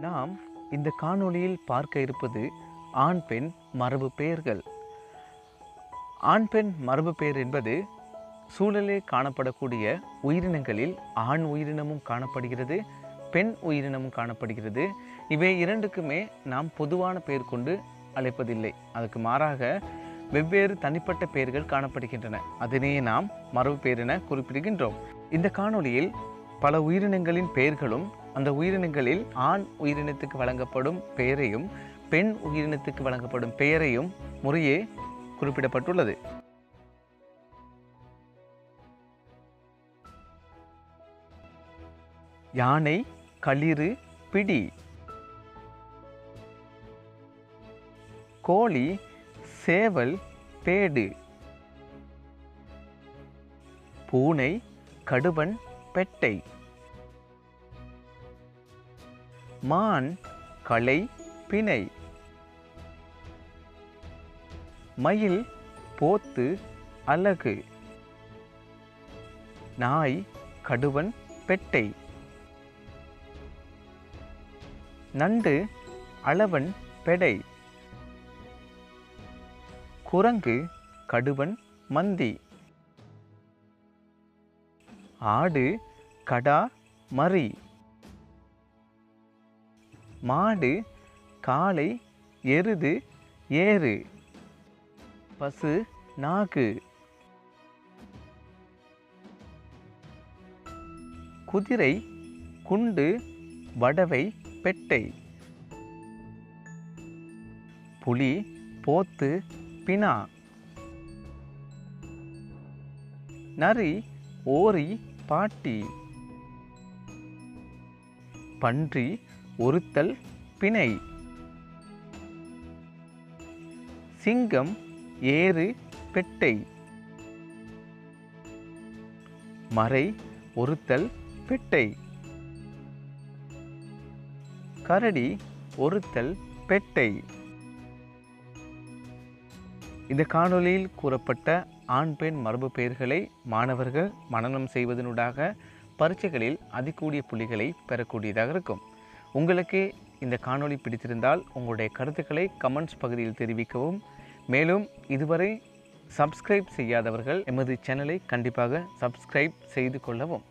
நாம் இந்த காணொளியில் பார்க்க இருப்பது ஆண் பெண் மரபு பெயர்கள். ஆண் பெண் மரபு பெயர் என்பது சூழலில் காணப்படக்கூடிய உயிரினங்களில் ஆண் உயிரினமும் காணப்படுகிறது பெண் உயிரினமும் காணப்படுகிறது. இவை இரண்டுக்குமே நாம் பொதுவான பெயர் கொண்டு அழைப்பதில்லை. அதுக்கு மாறாக வெவ்வேறு தனிப்பட்ட பெயர்கள் காணப்படுகின்றன. அதனையே நாம் மரபு பெயர் என குறிப்பிடுகின்றோம். இந்த காணொளியில் பல உயிரினங்களின் பெயர்களும் அந்த உயிரினங்களில் ஆண் உயிரினத்துக்கு வழங்கப்படும் பெயரையும் பெண் உயிரினத்துக்கு வழங்கப்படும் பெயரையும் முறையே குறிப்பிடப்பட்டுள்ளது. யானை களிறு பிடி. கோழி சேவல் பேடு. பூனை கடுவன் பெட்டை. மான் களை பிணை. மயில் போத்து அலகு. நாய் கடுவன் பெட்டை. நண்டு அளவன் பெடை. குரங்கு கடுவன் மந்தி. ஆடு கடா மறி. மாடு காளை எருது ஏறு. பசு நாக்கு. குதிரை குண்டு வடவை பெட்டை. புலி போத்து பினா நரி ஓரி பாட்டி. பன்றி ஒருத்தல் பிணை. சிங்கம் ஏறு பெட்டை. மறை ஒருத்தல் பெட்டை. கரடி ஒருத்தல் பெட்டை. இந்த காணொலியில் கூறப்பட்ட ஆண் பெண் மரபு பெயர்களை மாணவர்கள் மனநம் செய்வதனூடாக பரீட்சைகளில் அதிகூடிய புள்ளிகளை பெறக்கூடியதாக இருக்கும். உங்களுக்கு இந்த காணொளி பிடித்திருந்தால் உங்களுடைய கருத்துக்களை கமெண்ட்ஸ் பகுதியில் தெரிவிக்கவும். மேலும் இதுவரை சப்ஸ்கிரைப் செய்யாதவர்கள் எமது சேனலை கண்டிப்பாக சப்ஸ்கிரைப் செய்து கொள்ளவும்.